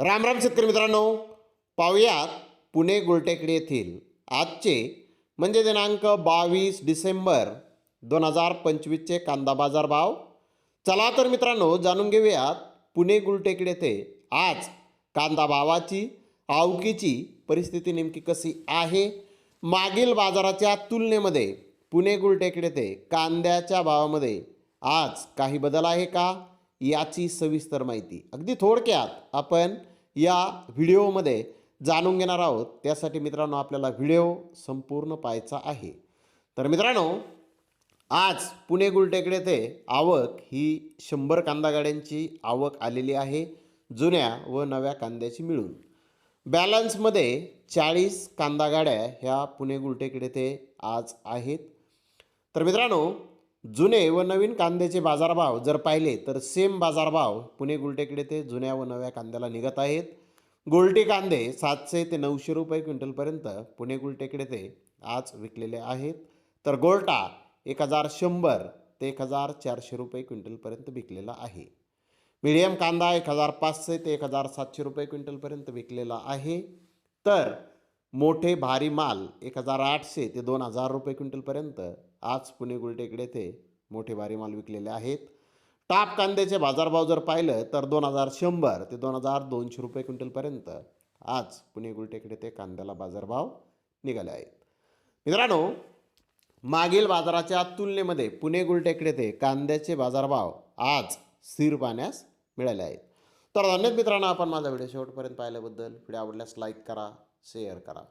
राम राम शेतकरी मित्रांनो पाहुयात पुणे गुलटेकडी येथील आजचे म्हणजे दिनांक बावीस डिसेंबर दोन हजार पंचवीसचे कांदा बाजार भाव. चला तर मित्रांनो जाणून घेऊयात पुणे गुलटेकडी येथे आज कांदा भावाची आवकीची परिस्थिती नेमकी कशी आहे? मागील बाजाराच्या तुलनेमध्ये पुणे गुलटेकडी येथे कांद्याच्या भावामध्ये आज काही बदल आहे का? याची सविस्तर माहिती. अगदी थोडक्यात आपण या व्हिडिओमध्ये जाणून घेणार आहोत. त्यासाठी मित्रांनो आपल्याला व्हिडिओ संपूर्ण पाहायचा आहे. तर मित्रांनो आज पुणे गुलटेकडे ते आवक ही शंभर कांदा गाड्यांची आवक आलेली आहे जुन्या व नव्या कांद्याची मिळून. बॅलन्समध्ये चाळीस कांदा गाड्या ह्या पुणे गुलटेकडे ते आज आहेत. तर मित्रांनो जुने व नवीन कांद्याचे बाजारभाव जर पाहिले तर सेम बाजारभाव पुणे गुलटेकडे ते जुन्या व नव्या कांद्याला निघत आहेत. गुलटे कांदे सातशे ते नऊशे रुपये क्विंटलपर्यंत पुणे गुलटेकडे ते आज विकलेले आहेत. तर गोल्टा एक हजार शंभर ते एक हजार चारशे रुपये क्विंटलपर्यंत विकलेला आहे. मीडियम कांदा एक हजार पाचशे ते एक हजार सातशे रुपये क्विंटलपर्यंत विकलेला आहे. तर मोठे भारी माल एक हजार आठशे ते दोन हजार रुपये क्विंटलपर्यंत आज पुणे गुलटेकडे ते मोठे भारी माल विकलेले आहेत. टाप कांद्याचे बाजारभाव जर पाहिलं तर दोन हजार शंभर ते दोन हजार दोनशे रुपये क्विंटलपर्यंत आज पुणे गुलटेकडे ते कांद्याला बाजारभाव निघाले आहेत. मित्रांनो मागील बाजाराच्या तुलनेमध्ये पुणे गुलटेकडे ते कांद्याचे बाजारभाव आज स्थिर पाहण्यास मिळाले आहेत. तर धन्यवाद मित्रांनो आपण माझा व्हिडिओ शेवटपर्यंत पाहिल्याबद्दल. व्हिडिओ आवडल्यास लाईक करा शेअर करा